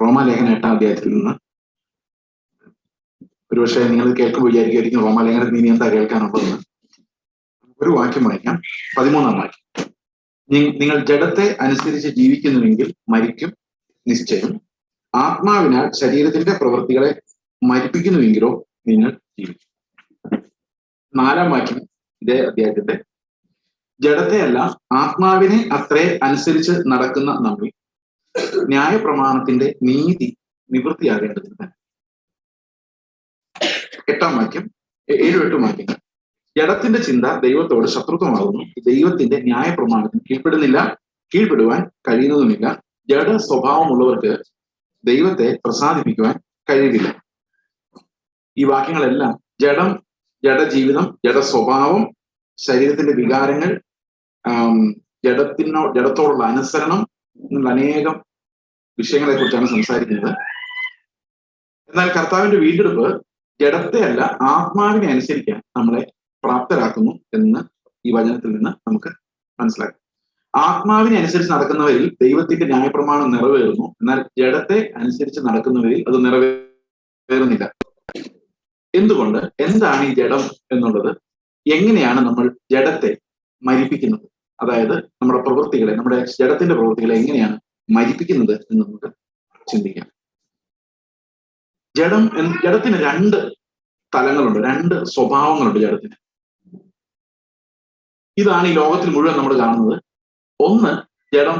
റോമാലേഖന എട്ടാം അധ്യായത്തിൽ നിന്ന്. ഒരുപക്ഷെ നിങ്ങൾ കേൾക്കുമ്പോൾ വിചാരിക്കുമായിരിക്കും റോമാലേഖനത്തിൽ ഇനി എന്താ കേൾക്കാനുള്ളതെന്ന്. ഒരു വാക്യം വായിക്കാം. പതിമൂന്നാം വാക്യം. നിങ്ങൾ ജഡത്തെ അനുസരിച്ച് ജീവിക്കുന്നുവെങ്കിൽ മരിക്കും നിശ്ചയം. ആത്മാവിനാൽ ശരീരത്തിന്റെ പ്രവൃത്തികളെ മരിപ്പിക്കുന്നുവെങ്കിലോ നിങ്ങൾ ജീവിക്കും. നാലാം വാക്യം ഇതേ അധ്യായത്തിന്റെ ജഡത്തെയല്ല ആത്മാവിനെ അത്രേ അനുസരിച്ച് നടക്കുന്ന നമ്മിൽ ന്യായപ്രമാണത്തിന്റെ നീതി നിവൃത്തിയാകേണ്ടതിന് തന്നെ. എട്ടാം വാക്യം ഏഴും എട്ടും വാക്യങ്ങൾ. ജഡത്തിന്റെ ചിന്ത ദൈവത്തോട് ശത്രുത്വമാകുന്നു. ദൈവത്തിന്റെ ന്യായപ്രമാണത്തിന് കീഴ്പ്പെടുന്നില്ല കീഴ്പ്പെടുവാൻ കഴിയുന്നതുമില്ല. ജഡ സ്വഭാവമുള്ളവർക്ക് ദൈവത്തെ പ്രസാദിപ്പിക്കുവാൻ കഴിയില്ല ഈ വാക്യങ്ങളെല്ലാം ജഡം ജഡജീവിതം ജഡ സ്വഭാവം ശരീരത്തിന്റെ വികാരങ്ങൾ ജഡത്തിനോ ജഡത്തോടുള്ള അനുസരണം എന്നുള്ള അനേകം വിഷയങ്ങളെ കുറിച്ചാണ് സംസാരിക്കുന്നത്. എന്നാൽ കർത്താവിന്റെ വീണ്ടെടുപ്പ് ജഡത്തെ അല്ല ആത്മാവിനെ അനുസരിക്കാൻ നമ്മളെ പ്രാപ്തരാക്കുന്നു എന്ന് ഈ വചനത്തിൽ നിന്ന് നമുക്ക് മനസ്സിലാക്കാം. ആത്മാവിനെ അനുസരിച്ച് നടക്കുന്നവരിൽ ദൈവത്തിന്റെ ന്യായപ്രമാണം നിറവേറുന്നു. എന്നാൽ ജഡത്തെ അനുസരിച്ച് നടക്കുന്നവരിൽ അത് നിറവേറുന്നില്ല. എന്തുകൊണ്ട്? എന്താണ് ഈ ജഡം എന്നുള്ളത്? എങ്ങനെയാണ് നമ്മൾ ജഡത്തെ മരിപ്പിക്കുന്നത്? അതായത് നമ്മുടെ പ്രവൃത്തികളെ നമ്മുടെ ജഡത്തിന്റെ പ്രവൃത്തികളെ എങ്ങനെയാണ് മരിപ്പിക്കുന്നത് എന്ന് നമുക്ക് ചിന്തിക്കാം. ജഡം ജഡത്തിന് രണ്ട് തലങ്ങളുണ്ട് രണ്ട് സ്വഭാവങ്ങളുണ്ട് ജഡത്തിന്. ഇതാണ് ഈ ലോകത്തിൽ മുഴുവൻ നമ്മൾ കാണുന്നത്. ഒന്ന് ജഡം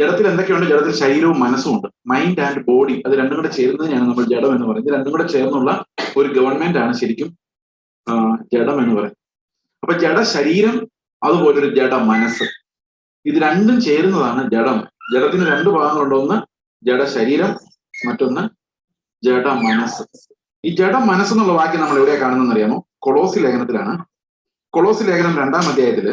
ജഡത്തിൽ എന്തൊക്കെയുണ്ട്? ജഡത്തിൽ ശരീരവും മനസ്സും ഉണ്ട്. മൈൻഡ് ആൻഡ് ബോഡി അത് രണ്ടും കൂടെ ചേരുന്നതിനാണ് നമ്മൾ ജഡം എന്ന് പറയുന്നത്. രണ്ടും കൂടെ ചേർന്നുള്ള ഒരു ഗവൺമെന്റ് ആണ് ശരിക്കും ജഡം എന്ന് പറയുന്നത്. അപ്പൊ ജഡ ശരീരം അതുപോലെ ഒരു ജഡ മനസ്സ്. ഇത് രണ്ടും ചേരുന്നതാണ് ജഡം. ജഡത്തിന് രണ്ട് ഭാഗങ്ങളുണ്ട്. ഒന്ന് ജഡ ശരീരം മറ്റൊന്ന് ജഡ മനസ്സ്. ഈ ജഡ മനസ്സ് എന്നുള്ള വാക്യം നമ്മൾ എവിടെയാണ് കാണുന്നതെന്ന് അറിയാമോ? കൊളോസി ലേഖനത്തിലാണ്. കൊളോസി ലേഖനം രണ്ടാം അധ്യായത്തിൽ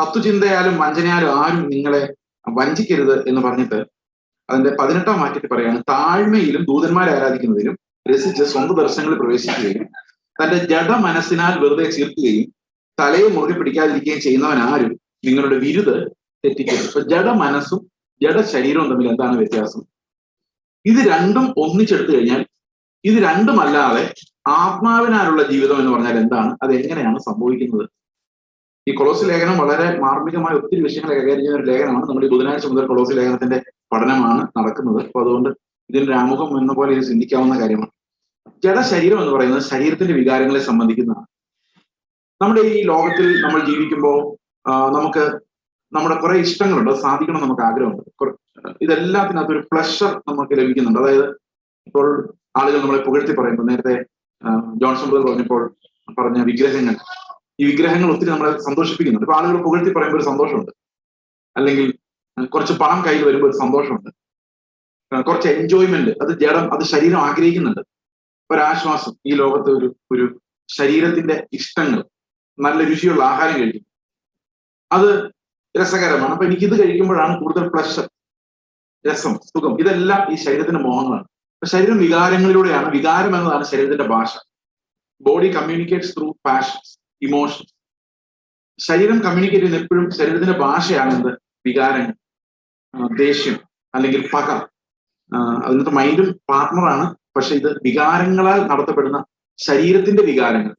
തത്വചിന്തയാലും വഞ്ചനയാലും ആരും നിങ്ങളെ വഞ്ചിക്കരുത് എന്ന് പറഞ്ഞിട്ട് അതിന്റെ പതിനെട്ടാം വാക്യത്തിൽ പറയാണ് താഴ്മയിലും ദൂതന്മാരെ ആരാധിക്കുന്നതിലും രസിച്ച് സ്വന്തം ദർശനങ്ങളിൽ പ്രവേശിക്കുകയും തന്റെ ജഡ മനസ്സിനാൽ വെറുതെ ചീർക്കുകയും തലയെ മുറുകെ പിടിക്കാതിരിക്കുകയും ചെയ്യുന്നവൻ ആരും? നിങ്ങളുടെ വിരുത് തെറ്റിക്കരുത് അപ്പൊ ജഡ മനസ്സും ജഡ ശരീരവും തമ്മിൽ എന്താണ് വ്യത്യാസം? ഇത് രണ്ടും ഒന്നിച്ചെടുത്തു കഴിഞ്ഞാൽ ഇത് രണ്ടുമല്ലാതെ ആത്മാവിനാലുള്ള ജീവിതം എന്ന് പറഞ്ഞാൽ എന്താണ്? അത് എങ്ങനെയാണ് സംഭവിക്കുന്നത്? ഈ കൊളോസ് ലേഖനം വളരെ മാർമികമായ ഒത്തിരി വിഷയങ്ങളെ കൈകാര്യം ചെയ്യുന്ന ഒരു ലേഖനമാണ്. നമ്മൾ ഈ ബുധനാഴ്ച മുതൽ കൊളോസ് ലേഖനത്തിന്റെ പഠനമാണ് നടക്കുന്നത്. അപ്പൊ അതുകൊണ്ട് ഇതിന്റെ ആമുഖം എന്ന പോലെ ഇത് ചിന്തിക്കാവുന്ന കാര്യമാണ്. ജഡ ശരീരം എന്ന് പറയുന്നത് ശരീരത്തിന്റെ വികാരങ്ങളെ സംബന്ധിക്കുന്നതാണ്. നമ്മുടെ ഈ ലോകത്തിൽ നമ്മൾ ജീവിക്കുമ്പോൾ നമുക്ക് നമ്മുടെ കുറെ ഇഷ്ടങ്ങളുണ്ട്. അത് സാധിക്കണം നമുക്ക് ആഗ്രഹമുണ്ട്. ഇതെല്ലാത്തിനകത്ത് ഒരു പ്ലഷർ നമുക്ക് ലഭിക്കുന്നുണ്ട്. അതായത് ഇപ്പോൾ ആളുകൾ നമ്മളെ പുകഴ്ത്തി പറയുമ്പോൾ നേരത്തെ ജോൺസൺ ബ്രദർ പറഞ്ഞപ്പോൾ പറഞ്ഞ വിഗ്രഹങ്ങൾ. ഈ വിഗ്രഹങ്ങൾ ഒത്തിരി നമ്മളെ സന്തോഷിപ്പിക്കുന്നുണ്ട്. ഇപ്പൊ ആളുകൾ പുകഴ്ത്തി പറയുമ്പോൾ ഒരു സന്തോഷമുണ്ട്. അല്ലെങ്കിൽ കുറച്ച് പണം കയ്യിൽ വരുമ്പോൾ ഒരു സന്തോഷമുണ്ട്. കുറച്ച് എൻജോയ്മെന്റ് അത് ജഡം അത് ശരീരം ആഗ്രഹിക്കുന്നുണ്ട്. ഒരാശ്വാസം. ഈ ലോകത്തെ ഒരു ഒരു ശരീരത്തിന്റെ ഇഷ്ടങ്ങൾ. നല്ല രുചിയുള്ള ആഹാരം കഴിക്കും. അത് രസകരമാണ്. അപ്പൊ എനിക്കിത് കഴിക്കുമ്പോഴാണ് കൂടുതൽ പ്ലഷർ രസം സുഖം. ഇതെല്ലാം ഈ ശരീരത്തിന്റെ മോഹങ്ങളാണ്. അപ്പൊ ശരീരം വികാരങ്ങളിലൂടെയാണ്. വികാരം എന്നതാണ് ശരീരത്തിന്റെ ഭാഷ. Body communicates through passions emotions ശരീരം കമ്മ്യൂണിക്കേറ്റ് ചെയ്യുന്ന എപ്പോഴും ശരീരത്തിന്റെ ഭാഷയാണ് എന്ത്? വികാരങ്ങൾ ദേഷ്യം അല്ലെങ്കിൽ പക അതിനകത്ത് മൈൻഡും പാർട്ട്ണറാണ് പക്ഷെ ഇത് വികാരങ്ങളാൽ നടത്തപ്പെടുന്ന ശരീരത്തിന്റെ വികാരങ്ങൾ.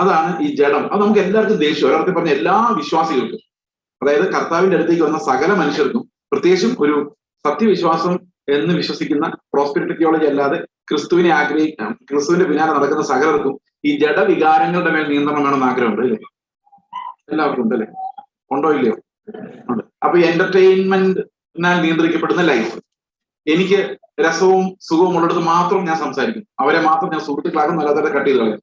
അതാണ് ഈ ജഡം. അത് നമുക്ക് എല്ലാവർക്കും ദേഷ്യം. ഒരാൾക്ക് പറഞ്ഞ എല്ലാ വിശ്വാസികൾക്കും അതായത് കർത്താവിന്റെ അടുത്തേക്ക് വന്ന സകല മനുഷ്യർക്കും പ്രത്യേകിച്ചും ഒരു സത്യവിശ്വാസം എന്ന് വിശ്വസിക്കുന്ന പ്രോസ്പെരിറ്റി തിയോളജി അല്ലാതെ ക്രിസ്തുവിനെ ആഗ്രഹിക്കാം ക്രിസ്തുവിന്റെ പിന്നാലെ നടക്കുന്ന സകലർക്കും ഈ ജഡവികാരങ്ങളുടെ മേൽ നിയന്ത്രണം വേണമെന്ന് ആഗ്രഹമുണ്ട് അല്ലേ? എല്ലാവർക്കും ഉണ്ട് അല്ലേ? ഉണ്ടോ ഇല്ലയോ? ഉണ്ട്. അപ്പൊ എന്റർടൈൻമെന്റിനാൽ നിയന്ത്രിക്കപ്പെടുന്ന ലൈഫ് എനിക്ക് രസവും സുഖവും ഉള്ളിടത്ത് മാത്രം ഞാൻ സംസാരിക്കും. അവരെ മാത്രം ഞാൻ സുഹൃത്തുക്കളാകും അല്ലാതെ കട്ട് ചെയ്ത് കളയും.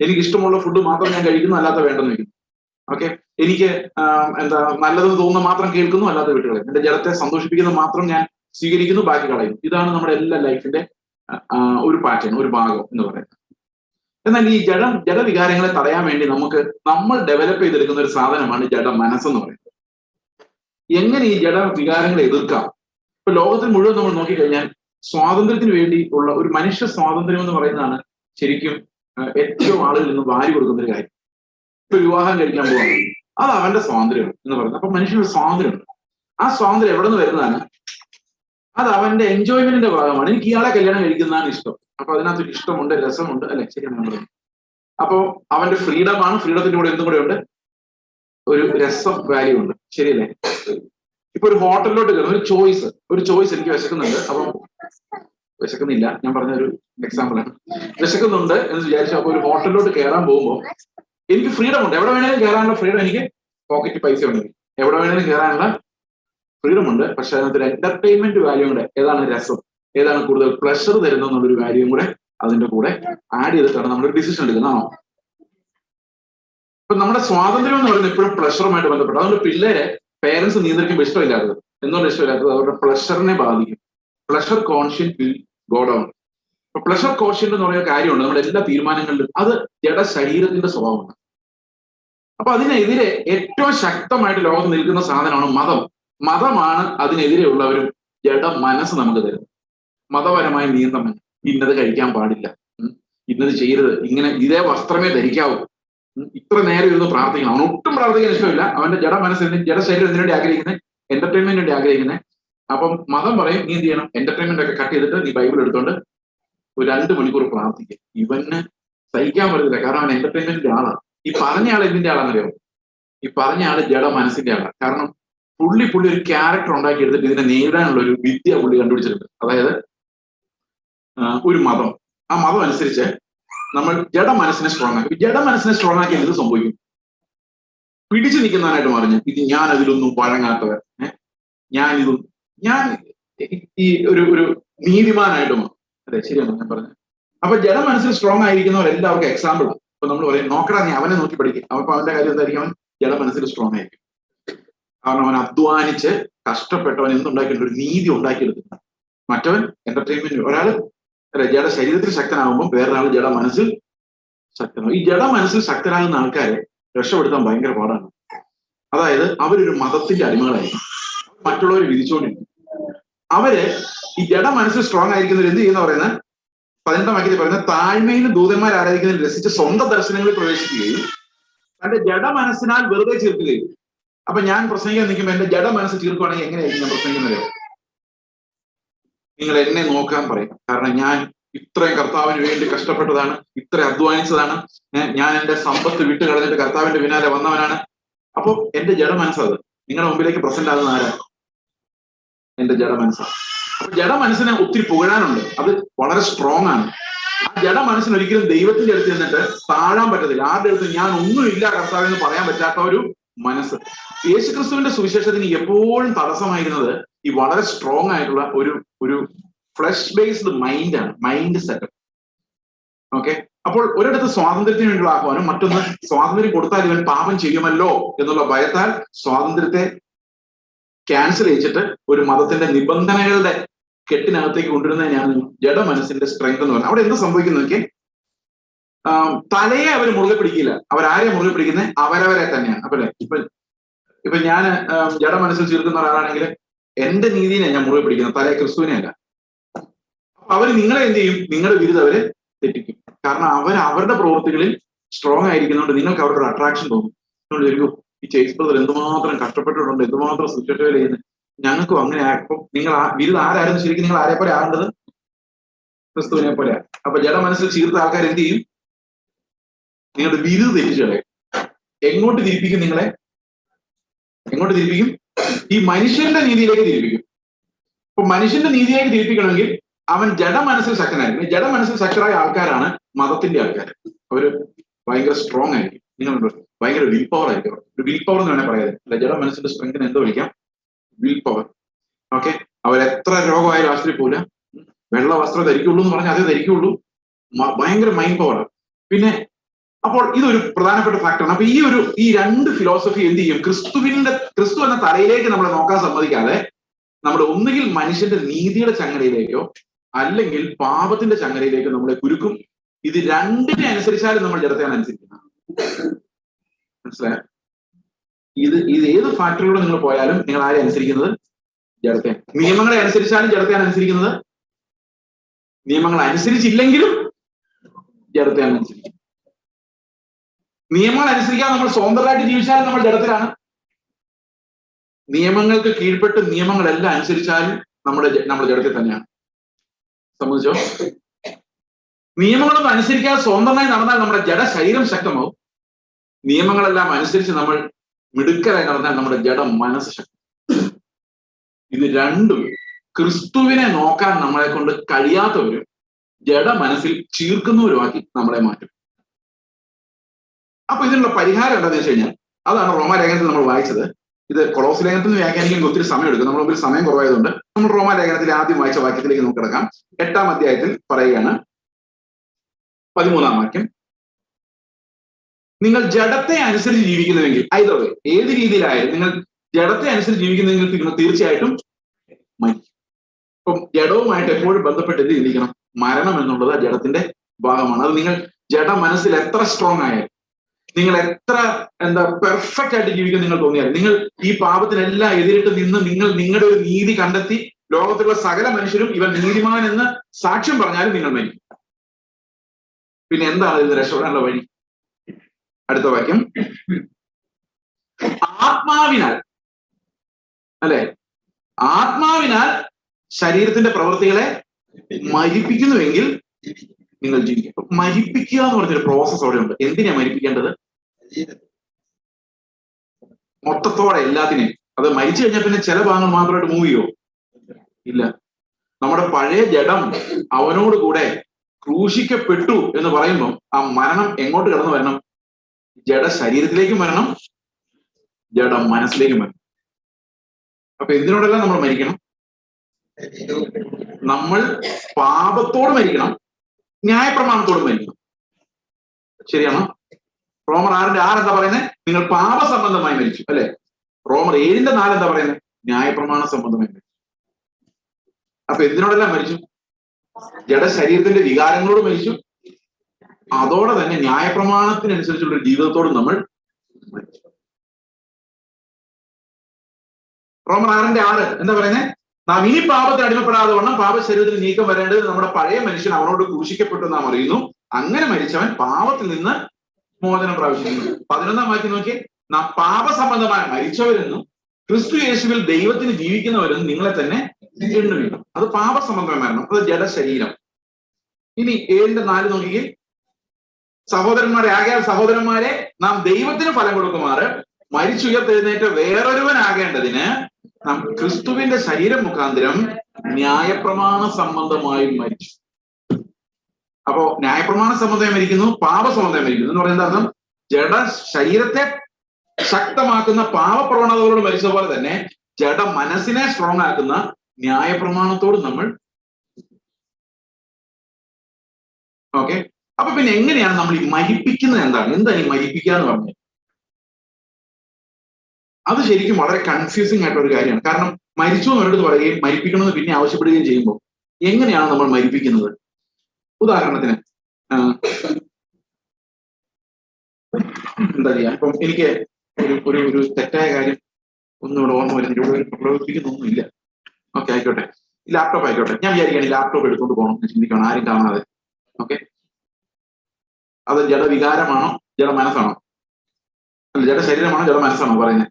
എനിക്ക് ഇഷ്ടമുള്ള ഫുഡ് മാത്രം ഞാൻ കഴിക്കുന്നു അല്ലാത്ത വേണ്ടെന്ന് വയ്ക്കുന്നു ഓക്കെ എനിക്ക് എന്താ നല്ലതെന്ന് തോന്നുന്ന മാത്രം കേൾക്കുന്നു അല്ലാതെ വിട്ടുകളയും. എന്റെ ജലത്തെ സന്തോഷിപ്പിക്കുന്നത് മാത്രം ഞാൻ സ്വീകരിക്കുന്നു ബാക്കി കളയും. ഇതാണ് നമ്മുടെ എല്ലാ ലൈഫിന്റെ ഒരു പാറ്റേൺ ഒരു ഭാഗം എന്ന് പറയുന്നത്. എന്നാൽ ഈ ജഡം ജഡവികാരങ്ങളെ തടയാൻ വേണ്ടി നമുക്ക് നമ്മൾ ഡെവലപ്പ് ചെയ്തെടുക്കുന്ന ഒരു സാധനമാണ് ജഡ മനസ്സെന്ന് പറയുന്നത്. എങ്ങനെ ഈ ജഡ വികാരങ്ങളെ എതിർക്കാം? ഇപ്പൊ ലോകത്തിൽ മുഴുവൻ നമ്മൾ നോക്കിക്കഴിഞ്ഞാൽ സ്വാതന്ത്ര്യത്തിന് വേണ്ടി ഉള്ള ഒരു മനുഷ്യ സ്വാതന്ത്ര്യം എന്ന് പറയുന്നതാണ് ശരിക്കും ഏറ്റവും ആളുകൾ ഇന്ന് വാരി കൊടുക്കുന്ന ഒരു കാര്യം. ഇപ്പൊ വിവാഹം കഴിക്കാൻ പോവാണ് അത് അവന്റെ സ്വാതന്ത്ര്യമാണ് എന്ന് പറയുന്നത്. അപ്പൊ മനുഷ്യന് സ്വാതന്ത്ര്യമുണ്ട്. ആ സ്വാതന്ത്ര്യം എവിടെ നിന്ന് വരുന്നതാണ്? അത് അവന്റെ എൻജോയ്മെന്റിന്റെ ഭാഗമാണ്. എനിക്ക് ഇയാളെ കല്യാണം കഴിക്കുന്നതാണ് ഇഷ്ടം. അപ്പൊ അതിനകത്തൊരു ഇഷ്ടമുണ്ട് രസമുണ്ട്. അല്ലെ? ശരിയാണ് ഞാൻ പറയുന്നത് അപ്പോ അവന്റെ ഫ്രീഡമാണ്. ഫ്രീഡത്തിന്റെ കൂടെ എന്തും കൂടെ ഉണ്ട്. ഒരു രസം വാല്യൂ ഉണ്ട്. ശരിയല്ലേ? ഇപ്പൊ ഒരു ഹോട്ടലിലോട്ട് കയറുന്ന. ഒരു ചോയ്സ് ഒരു ചോയ്സ് എനിക്ക് വിശക്കുന്നുണ്ട്. അപ്പം വിശക്കുന്നില്ല. ഞാൻ പറഞ്ഞ ഒരു എക്സാമ്പിൾ ആണ്. വിശക്കുന്നുണ്ട് എന്ന് വിചാരിച്ചു അപ്പൊ ഒരു ഹോട്ടലിലോട്ട് കയറാൻ പോകുമ്പോൾ എനിക്ക് ഫ്രീഡം ഉണ്ട്. എവിടെ വേണേലും കയറാനുള്ള ഫ്രീഡം എനിക്ക് പോക്കറ്റ് പൈസ ഉണ്ടെങ്കിൽ എവിടെ വേണേലും കയറാനുള്ള ഫ്രീഡം ഉണ്ട്. പക്ഷെ അതിനകത്ത് എന്റർടൈൻമെന്റ് വാല്യൂ കൂടെ ഏതാണ് രസം ഏതാണ് കൂടുതൽ പ്ലഷർ തരുന്ന എന്നുള്ളൊരു വാല്യൂ കൂടെ അതിന്റെ കൂടെ ആഡ് ചെയ്തിട്ടാണ് നമ്മൾ ഡിസിഷൻ എടുക്കുന്നതാണോ ഇപ്പൊ നമ്മുടെ സ്വാതന്ത്ര്യം എന്ന് പറയുന്നത് എപ്പോഴും പ്ലഷറുമായിട്ട് ബന്ധപ്പെട്ട അതുകൊണ്ട് പിള്ളേരെ പേരൻസ് നിയന്ത്രിക്കുമ്പോൾ ഇഷ്ടമില്ലാത്തത്. എന്തുകൊണ്ട് ഇഷ്ടമില്ലാത്തത്? അവരുടെ പ്ലഷറിനെ ബാധിക്കും. Pleasure conscience will go down അപ്പൊ പ്ലഷർ കോൺഷ്യൻ എന്ന് പറയുന്ന കാര്യമുണ്ട്. നമ്മുടെ എല്ലാ തീരുമാനങ്ങളിലും അത് ജഡ ശരീരത്തിന്റെ സ്വഭാവമാണ്. അപ്പൊ അതിനെതിരെ ഏറ്റവും ശക്തമായിട്ട് ലോകത്ത് നിൽക്കുന്ന സാധനമാണ് മതം. മതമാണ് അതിനെതിരെയുള്ളവരും ജഡ മനസ്സ് നമുക്ക് തരുന്നത്. മതപരമായ നിയന്ത്രണം ഇന്നത് കഴിക്കാൻ പാടില്ല. ഇന്നത് ചെയ്യരുത്. ഇങ്ങനെ ഇതേ വസ്ത്രമേ ധരിക്കാവൂ. ഇത്ര നേരം ഇരുന്ന് പ്രാർത്ഥിക്കണം. അവൻ ഒട്ടും പ്രാർത്ഥിക്കാൻ ഇഷ്ടമില്ല. അവന്റെ ജഡ മനസ്സിന് ജഡ ശരീരം എന്തിനു വേണ്ടി ആഗ്രഹിക്കുന്നത് എന്റർടൈൻമെന്റിന് വേണ്ടി ആഗ്രഹിക്കുന്നത് അപ്പം മതം പറയും നീ എന്ത് ചെയ്യണം? എന്റർടൈൻമെന്റ് ഒക്കെ കട്ട് ചെയ്തിട്ട് നീ ബൈബിൾ എടുത്തോണ്ട് ഒരു രണ്ട് മണിക്കൂർ പ്രാർത്ഥിക്കുക ഇവന് സഹിക്കാൻ പറ്റത്തില്ല കാരണം അവൻ എന്റർടൈൻമെന്റിന്റെ ആളാണ്. ഈ പറഞ്ഞ ആൾ എന്തിന്റെ ആളാണെന്നറിയോ? ഈ പറഞ്ഞ ആൾ ജഡ മനസ്സിന്റെ ആളാണ്. കാരണം പുള്ളി പുള്ളി ഒരു ക്യാരക്ടർ ഉണ്ടാക്കി എടുത്തിട്ട് ഇതിനെ നേരിടാനുള്ള ഒരു വിദ്യ പുള്ളി കണ്ടുപിടിച്ചിട്ടുണ്ട്. അതായത് ഒരു മതം. ആ മതം അനുസരിച്ച് നമ്മൾ ജഡ മനസ്സിനെ സ്ട്രോങ് ആക്കി. ജഡ മനസ്സിനെ സ്ട്രോങ് ആക്കി എന്ത് സംഭവിക്കും? പിടിച്ചു നിൽക്കുന്നവനായിട്ട് പറഞ്ഞു ഇത് ഞാൻ അതിലൊന്നും വഴങ്ങാത്തവൻ. ഏഹ് ഞാൻ ഇതും ഞാൻ ഈ- ഒരു ഒരു നീതിമാനായിട്ട് മാറും അതെ ശരിയാണ് ഞാൻ പറഞ്ഞത്. അപ്പൊ ജഡ മനസ്സിൽ സ്ട്രോങ് ആയിരിക്കുന്നവർ എല്ലാവർക്കും എക്സാമ്പിൾ ഇപ്പൊ നമ്മൾ പറയും നോക്കടാ നീ അവനെ നോക്കി പഠിക്കും. അപ്പൊ അവന്റെ കാര്യം എന്തായിരിക്കും അവൻ? ജഡ മനസ്സിൽ സ്ട്രോങ് ആയിരിക്കും. കാരണം അവൻ അധ്വാനിച്ച് കഷ്ടപ്പെട്ടവൻ എന്തുണ്ടാക്കിയിട്ടുണ്ട് ഒരു നീതി ഉണ്ടാക്കിയെടുക്കുന്ന മറ്റവൻ എന്റർടൈൻമെന്റ് ഒരാൾ ജഡ ശരീരത്തിൽ ശക്തനാകുമ്പോൾ വേറൊരാൾ ജഡ മനസ്സിൽ ശക്തനാകും ഈ ജഡ മനസ്സിൽ ശക്തനാകുന്ന ആൾക്കാരെ രക്ഷപ്പെടുത്താൻ ഭയങ്കര പാടാണ്. അതായത് അവരൊരു മതത്തിന്റെ അടിമകളായിരുന്നു മറ്റുള്ളവർ വിധിച്ചുകൊണ്ടിരിക്കും. അവർ ഈ ജഡ മനസ്സ് സ്ട്രോങ് ആയിരിക്കുന്നവർ എന്ത് ചെയ്യുന്ന പറയുന്നത്? പതിനെട്ടാം വാക്യത്തിൽ പറയുന്ന താഴ്മയിൽ ദൂതന്മാർ ആരാധിക്കുന്നതിൽ രസിച്ച് സ്വന്തം ദർശനങ്ങളിൽ പ്രവേശിക്കുകയും തന്റെ ജഡ മനസ്സിനാൽ വെറുതെ ചേർക്കുകയും. അപ്പൊ ഞാൻ പ്രസംഗിക്കാൻ നിൽക്കുമ്പോൾ എന്റെ ജഡ മനസ്സ് ചീർക്കുവാണെങ്കിൽ എങ്ങനെയായിരിക്കും ഞാൻ പ്രസംഗിക്കുന്നത്? നിങ്ങൾ എന്നെ നോക്കാൻ പറയും. കാരണം ഞാൻ ഇത്രയും കർത്താവിന് വേണ്ടി കഷ്ടപ്പെട്ടതാണ് ഇത്ര അധ്വാനിച്ചതാണ്. ഞാൻ എന്റെ സമ്പത്ത് വിട്ട് കളഞ്ഞിട്ട് കർത്താവിന്റെ പിന്നാലെ വന്നവനാണ്. അപ്പൊ എന്റെ ജഡ മനസ്സത് നിങ്ങളുടെ മുമ്പിലേക്ക് പ്രസന്റ് ആകുന്ന ആരാ? എന്റെ ജഡ മനസ്സാണ് അപ്പൊ ജഡ മനസ്സിനെ ഒത്തിരി പുകഴാനുണ്ട്. അത് വളരെ സ്ട്രോങ് ആണ്. ആ ജഡ മനസ്സിന് ഒരിക്കലും ദൈവത്തിന്റെ അടുത്ത് നിന്നിട്ട് താഴാൻ പറ്റത്തില്ല. ആരുടെ അടുത്ത് ഞാൻ ഒന്നുമില്ല കർത്താവ് എന്ന് പറയാൻ പറ്റാത്ത ഒരു മനസ്സ്. യേശുക്രിസ്തുവിന്റെ സുവിശേഷത്തിന് എപ്പോഴും തടസ്സമായിരുന്നത് ഈ വളരെ സ്ട്രോങ് ആയിട്ടുള്ള ഒരു ഒരു ഫ്ലഷ് ബേസ്ഡ് മൈൻഡാണ് മൈൻഡ് സെറ്റ് ഓക്കെ അപ്പോൾ ഒരിടത്ത് സ്വാതന്ത്ര്യത്തിന് വേണ്ടിയുള്ള ആഹ്വാനം മറ്റൊന്ന് സ്വാതന്ത്ര്യം കൊടുത്താൽ ഇവൻ പാപം ചെയ്യുമല്ലോ എന്നുള്ള ഭയത്താൽ സ്വാതന്ത്ര്യത്തെ ക്യാൻസൽ ചെയ്യിച്ചിട്ട് ഒരു മതത്തിന്റെ നിബന്ധനകളുടെ കെട്ടിനകത്തേക്ക് കൊണ്ടുവരുന്നതിനാണ് ജഡ മനസ്സിന്റെ സ്ട്രെങ്ത് എന്ന് പറയുന്നത്. അവിടെ എന്ത് സംഭവിക്കുന്നു നോക്കിയേ? ആം, തലയെ അവർ മുറുകെ പിടിക്കില്ല. അവരാരെ മുറുകെ പിടിക്കുന്നത് അവരവരെ തന്നെയാണ്. അപ്പൊ? ഇപ്പൊ ഇപ്പൊ ഞാൻ ജഡ മനസ്സിൽ ചീർക്കുന്ന ഒരാളാണെങ്കിൽ എന്റെ നീതിനെ ഞാൻ മുറുകെ പിടിക്കുന്നത്. തലയെ ക്രിസ്തുവിനെ അല്ല. അപ്പൊ അവർ നിങ്ങളെ എന്ത് ചെയ്യും? നിങ്ങളുടെ വിരുദ്ധ അവർ തെറ്റിക്കും. കാരണം അവർ അവരുടെ പ്രവൃത്തികളിൽ സ്ട്രോങ് ആയിരിക്കുന്നതുകൊണ്ട് നിങ്ങൾക്ക് അവരുടെ അട്രാക്ഷൻ തോന്നും. നിങ്ങൾ ഈ ചേസ് ബ്രദർ എന്തുമാത്രം കഷ്ടപ്പെട്ടിട്ടുണ്ട് എന്തുമാത്രം സുരക്ഷ ചെയ്യുന്നത് ഞങ്ങൾക്കും അങ്ങനെ ആക്കും നിങ്ങൾ ബിരുദ ആരായിരുന്നു ശരിക്കും നിങ്ങൾ ആരെ പോലെ ആകേണ്ടത്? ക്രിസ്തുവിനെ പോലെ. അപ്പൊ ജഡ മനസ്സിൽ ചീർത്ത ആൾക്കാർ എന്ത് ചെയ്യും? നിങ്ങളുടെ ബിരുദ് തെറ്റിച്ചു കളയും. എങ്ങോട്ട് തിരിപ്പിക്കും നിങ്ങളെ? എങ്ങോട്ട് തിരിപ്പിക്കും? ഈ മനുഷ്യന്റെ നീതിയിലേക്ക് തിരിപ്പിക്കും. അപ്പൊ മനുഷ്യന്റെ നീതിയിലേക്ക് തിരിപ്പിക്കണമെങ്കിൽ അവൻ ജഡ മനസ്സിൽ ശക്തനായിരിക്കും. ജഡ മനസ്സിൽ ശക്തരായ ആൾക്കാരാണ് മതത്തിന്റെ ആൾക്കാർ അവർ ഭയങ്കര സ്ട്രോങ് ആയിരിക്കും. നിങ്ങൾ ഭയങ്കര വിൽ പവർ ആയിരിക്കും. ഒരു വിൽ പവർ എന്ന് വേണേൽ പറയാതെ ജഡ മനസ്സിന്റെ സ്ട്രെങ്തിന് എന്തോ വിളിക്കാം? വിൽ പവർ ഓക്കെ അവരെത്ര രോഗമായാലും ആശുപത്രി പോല വെള്ള വസ്ത്രം ധരിക്കുള്ളൂ എന്ന് പറഞ്ഞാൽ അതേ ധരിക്കുള്ളൂ. ഭയങ്കര മൈൻഡ് പവർ പിന്നെ അപ്പോൾ ഇതൊരു പ്രധാനപ്പെട്ട ഫാക്ടറാണ് അപ്പൊ ഈ ഒരു ഈ രണ്ട് ഫിലോസഫി എന്ത് ചെയ്യും? ക്രിസ്തുവിന്റെ ക്രിസ്തു എന്ന തലയിലേക്ക് നമ്മളെ നോക്കാൻ സമ്മതിക്കാതെ നമ്മൾ ഒന്നുകിൽ മനുഷ്യന്റെ നീതിയുടെ ചങ്ങലയിലേക്കോ അല്ലെങ്കിൽ പാപത്തിന്റെ ചങ്ങലയിലേക്കോ നമ്മളെ കുരുക്കും. ഇത് രണ്ടിനെ അനുസരിച്ചാലും നമ്മൾ ജഡത്തെയാണ് അനുസരിക്കുന്നത് മനസ്സിലായോ? ഇത് ഇത് ഏത് ഫാക്ടറിയോട് നിങ്ങൾ പോയാലും നിങ്ങൾ ആരെ അനുസരിക്കുന്നത്? ജഡത്തെ. നിയമങ്ങളെ അനുസരിച്ചാലും ജഡത്തെയാണ് അനുസരിക്കുന്നത്? നിയമങ്ങൾ അനുസരിച്ചില്ലെങ്കിലും ജഡത്തെയാണ് അനുസരിക്കുന്നത്. നിയമങ്ങൾ അനുസരിക്കാൻ നമ്മൾ സ്വതന്ത്രമായിട്ട് ജീവിച്ചാലും നമ്മൾ ജഡത്തിലാണ്. നിയമങ്ങൾക്ക് കീഴ്പ്പെട്ട് നിയമങ്ങളെല്ലാം അനുസരിച്ചാലും നമ്മുടെ നമ്മൾ ജഡത്തിൽ തന്നെയാണ്. സംബന്ധിച്ചോ നിയമങ്ങളൊന്നും അനുസരിക്കാതെ സ്വന്തമായി നടന്നാൽ നമ്മുടെ ജഡ ശരീരം ശക്തമാവും. നിയമങ്ങളെല്ലാം അനുസരിച്ച് നമ്മൾ മിടുക്കരായി നടന്നാൽ നമ്മുടെ ജഡം മനസ്സ് ശക്തി. ഇത് രണ്ടും ക്രിസ്തുവിനെ നോക്കാൻ നമ്മളെ കൊണ്ട് കഴിയാത്തവരും ജഡ മനസ്സിൽ ചീർക്കുന്നവരുമാക്കി നമ്മളെ മാറ്റും. അപ്പൊ ഇതിനുള്ള പരിഹാരം എന്താണെന്ന് വെച്ച് കഴിഞ്ഞാൽ അതാണ് റോമാലേഖനത്തിൽ നമ്മൾ വായിച്ചത്. ഇത് കൊളോസ് ലേഖനത്തിൽ നിന്ന് വ്യാഖ്യാനിക്കാൻ ഒത്തിരി സമയം എടുക്കും. നമ്മൾ മുമ്പിൽ സമയം കുറവായതുകൊണ്ട് നമ്മൾ റോമാലേഖനത്തിൽ ആദ്യം വായിച്ച വാക്യത്തിലേക്ക് നമുക്ക് കിടക്കാം. എട്ടാം അധ്യായത്തിൽ പറയുകയാണ് പതിമൂന്നാം വാക്യം. നിങ്ങൾ ജഡത്തെ അനുസരിച്ച് ജീവിക്കുന്നുവെങ്കിൽ വേ ഏത് രീതിയിലായാലും നിങ്ങൾ ജഡത്തെ അനുസരിച്ച് ജീവിക്കുന്നെങ്കിൽ നിങ്ങൾ തീർച്ചയായിട്ടും മരിക്കും അപ്പം ജഡവുമായിട്ട് എപ്പോഴും ബന്ധപ്പെട്ട് എന്ത് ചിന്തിക്കണം? മരണം എന്നുള്ളത് ജഡത്തിന്റെ ഭാഗമാണ്. അത് നിങ്ങൾ ജഡ മനസ്സിൽ എത്ര സ്ട്രോങ് ആയാലും നിങ്ങൾ എത്ര എന്താ പെർഫെക്റ്റ് ആയിട്ട് ജീവിക്കാൻ നിങ്ങൾ തോന്നിയാൽ നിങ്ങൾ ഈ പാപത്തിനെല്ലാം എതിരിട്ട് നിന്ന് നിങ്ങൾ നിങ്ങളുടെ ഒരു നീതി കണ്ടെത്തി ലോകത്തുള്ള സകല മനുഷ്യരും ഇവൻ നീതിമാൻ എന്ന് സാക്ഷ്യം പറഞ്ഞാലും നിങ്ങൾ മരിക്കും. പിന്നെ എന്താണ് ഇതിന് രക്ഷപ്പെടാനുള്ള വഴി? അടുത്ത വാക്യം. ആത്മാവിനാൽ അല്ലെ? ആത്മാവിനാൽ ശരീരത്തിന്റെ പ്രവൃത്തികളെ മരിപ്പിക്കുന്നുവെങ്കിൽ നിങ്ങൾ ജീവിക്കും. മരിപ്പിക്കുക എന്ന് പറഞ്ഞൊരു പ്രോസസ് അവിടെ ഉണ്ട് എന്തിനാ മരിപ്പിക്കേണ്ടത്? മൊത്തത്തോടെ എല്ലാത്തിനെയും. അത് മരിച്ചു കഴിഞ്ഞാൽ പിന്നെ ചില ഭാഗങ്ങൾ മാത്രമായിട്ട് മൂവ് ചെയ്യോ ഇല്ല. നമ്മുടെ പഴയ ജഡം അവനോട് കൂടെ ക്രൂശിക്കപ്പെട്ടു എന്ന് പറയുമ്പോൾ ആ മരണം എങ്ങോട്ട് കടന്നു വരണം? ജഡ ശരീരത്തിലേക്കും മരണം ജഡ മനസ്സിലേക്കും വരണം അപ്പൊ എന്തിനോടെല്ലാം നമ്മൾ മരിക്കണം? നമ്മൾ പാപത്തോട് മരിക്കണം ന്യായപ്രമാണത്തോട് മരിക്കണം. ശരിയാണോ? റോമർ ആറിന്റെ ആറ് എന്താ പറയുന്നത് നിങ്ങൾ പാപ പാപസംബന്ധമായി മരിച്ചു അല്ലെ? റോമർ ഏഴിന്റെ നാല് എന്താ പറയുന്നത് ന്യായപ്രമാണ സംബന്ധമായി മരിച്ചു. അപ്പൊ എന്തിനോടെല്ലാം മരിച്ചു? ജഡ ശരീരത്തിന്റെ വികാരങ്ങളോട് മരിച്ചു അതോടെ തന്നെ ന്യായപ്രമാണത്തിനനുസരിച്ചുള്ള ജീവിതത്തോട് നമ്മൾ റോമർ ആറിന്റെ ആറ് എന്താ പറയുന്നത് നാം ഈ പാപത്തിന് അടിമപ്പെടാതെ വണ്ണം പാപ ശരീരത്തിന് നീക്കം വരേണ്ടത് നമ്മുടെ പഴയ മനുഷ്യൻ അവനോട് ക്രൂശിക്കപ്പെട്ടു നാം അറിയുന്നു. അങ്ങനെ മരിച്ചവൻ പാപത്തിൽ നിന്ന് മോചനം പ്രാപിച്ചിരിക്കുന്നു. പതിനൊന്നാം വാക്യം നോക്കി നാം പാപസംബന്ധമായി മരിച്ചവരെന്നും ക്രിസ്തു യേശുവിൽ ദൈവത്തിന് ജീവിക്കുന്നവരെന്നും നിങ്ങളെ തന്നെ എണ്ണുകയും അത് പാപസംബന്ധമായ മരണം അത് ജലശരീരം ഇനി ഏഴിന്റെ നാല് നോക്കിയേ സഹോദരന്മാരെ ആകയാൽ സഹോദരന്മാരെ നാം ദൈവത്തിന് ഫലം കൊടുക്കുമാറ്. മരിച്ചുയർത്തെഴുന്നേറ്റ വേറൊരുവനാകേണ്ടതിന് നാം ക്രിസ്തുവിന്റെ ശരീരം മുഖാന്തരം ന്യായപ്രമാണ സംബന്ധമായി മരിച്ചു. അപ്പോ ന്യായപ്രമാണ സംബന്ധമായി മരിക്കുന്നു പാപ പാപസംബന്ധമായി മരിക്കുന്നു. എന്ന് പറയുന്ന അർത്ഥം ജഡ ശരീരത്തെ ശക്തമാക്കുന്ന പാപപ്രവണതകളോട് മരിച്ച പോലെ തന്നെ ജഡ മനസ്സിനെ സ്ട്രോങ് ആക്കുന്ന ന്യായപ്രമാണത്തോട് നമ്മൾ ഓക്കെ അപ്പൊ പിന്നെ എങ്ങനെയാണ് നമ്മൾ ഈ മരിപ്പിക്കുന്നത് എന്താണ്? എന്താണ് ഈ മരിപ്പിക്കുക എന്ന് പറഞ്ഞത്? അത് ശരിക്കും വളരെ കൺഫ്യൂസിങ് ആയിട്ടുള്ള ഒരു കാര്യമാണ്. കാരണം മരിച്ചു എന്ന് ഒരിടത്ത് പറയുകയും മരിപ്പിക്കണമെന്ന് പിന്നെ ആവശ്യപ്പെടുകയും ചെയ്യുമ്പോൾ എങ്ങനെയാണ് നമ്മൾ മരിപ്പിക്കുന്നത്? ഉദാഹരണത്തിന് എന്താ ചെയ്യാ? ഇപ്പം എനിക്ക് ഒരു ഒരു ഒരു തെറ്റായ കാര്യം ഒന്നും ഇവിടെ ഓർമ്മ വരുന്നില്ല ഇവിടെ പ്രലോഭിപ്പിക്കുന്നൊന്നും ഇല്ല. ഓക്കെ ആയിക്കോട്ടെ. ലാപ്ടോപ്പ് ആയിക്കോട്ടെ. ഞാൻ വിചാരിക്കുകയാണ് ലാപ്ടോപ്പ് എടുത്തുകൊണ്ട് പോകണം ചിന്തിക്കണം ആരും കാണാതെ. ഓക്കെ? അത് ജഡവികാരമാണോ? ജഡ മനസ്സാണോ അല്ല ജഡ ശരീരമാണോ ജഡ മനസ്സാണോ പറയുന്നത്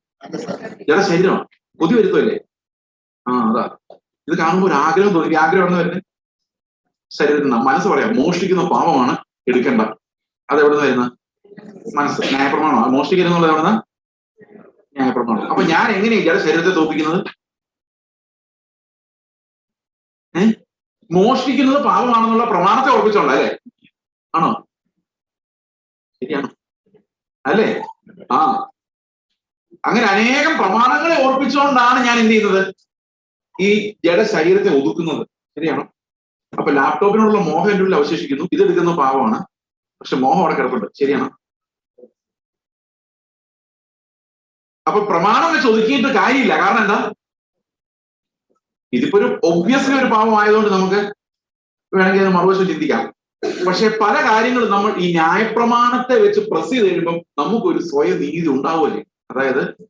ജഡ ശരീരമാണ് കൊതി വരുത്തല്ലേ ആ അതാ. ഇത് കാണുമ്പോൾ ഒരു ആഗ്രഹം തോന്നി. ഈ ആഗ്രഹം എവിടെ വരുന്നത് ശരീരത്തിൽ നിന്ന്. മനസ്സ് പറയാം. മോഷ്ടിക്കുന്ന പാപമാണ് എടുക്കേണ്ട. അത് എവിടെ നിന്ന് വരുന്നത് മനസ്സ്. ന്യായപ്രമാണോ? മോഷ്ടിക്കരുന്നുള്ളത് എവിടെ നിന്ന് ന്യായപ്രമാണം. അപ്പൊ ഞാൻ എങ്ങനെയാണ് ജഡ ശരീരത്തെ തോപ്പിക്കുന്നത്? ഏഹ് മോഷ്ടിക്കുന്നത് പാപമാണെന്നുള്ള പ്രമാണത്തെ ഓർപ്പിച്ചോണ്ട അല്ലേ? ആണോ? അല്ലേ? ആ. അങ്ങനെ അനേകം പ്രമാണങ്ങളെ ഓർപ്പിച്ചുകൊണ്ടാണ് ഞാൻ എന്ത് ചെയ്യുന്നത്? ഈ ജഡ ശരീരത്തെ ഒതുക്കുന്നത്. ശരിയാണോ? അപ്പൊ ലാപ്ടോപ്പിനോടുള്ള മോഹം എന്റെ ഉള്ളിൽ അവശേഷിക്കുന്നു. ഇതെടുക്കുന്ന പാവമാണ്. പക്ഷെ മോഹം അവിടെ കിടപ്പുണ്ട്. ശരിയാണോ? അപ്പൊ പ്രമാണം വെച്ച് ഒതുക്കിയിട്ട് കാര്യമില്ല. കാരണം എന്താ? ഇതിപ്പോ ഒരു ഒബ്വിയസ്ലി ഒരു പാവം ആയതുകൊണ്ട് നമുക്ക് വേണമെങ്കിൽ മറുവശം ചിന്തിക്കാം. പക്ഷെ പല കാര്യങ്ങളും നമ്മൾ ഈ ന്യായപ്രമാണത്തെ വെച്ച് പ്രസ് ചെയ്ത് കഴിയുമ്പം നമുക്കൊരു സ്വയനീതി നീതി അതായത്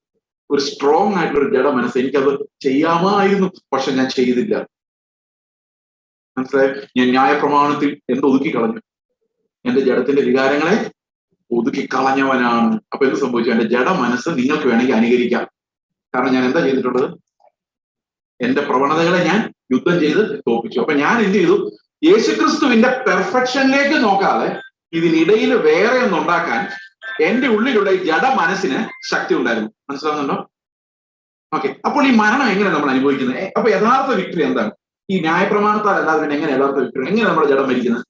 ഒരു സ്ട്രോങ് ആയിട്ടുള്ള ഒരു ജഡ മനസ്സ് എനിക്കത് ചെയ്യാമായിരുന്നു പക്ഷെ ഞാൻ ചെയ്തില്ല. മനസ്സിലായി? ഞാൻ ന്യായപ്രമാണത്തിൽ എന്തൊതുക്കി കളഞ്ഞു? എന്റെ ജഡത്തിന്റെ വികാരങ്ങളെ ഒതുക്കി കളഞ്ഞവനാണ്. അപ്പൊ എന്ത് സംഭവിച്ചു? എന്റെ ജഡ മനസ്സ് നിങ്ങൾക്ക് വേണമെങ്കിൽ അനുകരിക്കാം. കാരണം ഞാൻ എന്താ ചെയ്തിട്ടുള്ളത്? എന്റെ പ്രവണതകളെ ഞാൻ യുദ്ധം ചെയ്ത് തോപ്പിച്ചു. അപ്പൊ ഞാൻ എന്ത് ചെയ്തു? യേശുക്രിസ്തുവിന്റെ പെർഫെക്ഷനിലേക്ക് നോക്കാതെ ഇതിനിടയിൽ വേറെ ഒന്നുണ്ടാക്കാൻ എന്റെ ഉള്ളിലുള്ള ഈ ജഡ മനസ്സിന് ശക്തി ഉണ്ടായിരുന്നു. മനസ്സിലാവുന്നുണ്ടോ? ഓക്കെ. അപ്പോൾ ഈ മരണം എങ്ങനെ നമ്മൾ അനുഭവിക്കുന്നത് അപ്പൊ യഥാർത്ഥ വിക്ടറി എന്താണ്? ഈ ന്യായപ്രമാണത്താൽ അല്ലാതെ പിന്നെ എങ്ങനെ യഥാർത്ഥ വിക്ടറി എങ്ങനെ നമ്മൾ ജഡം മരിക്കുന്നത്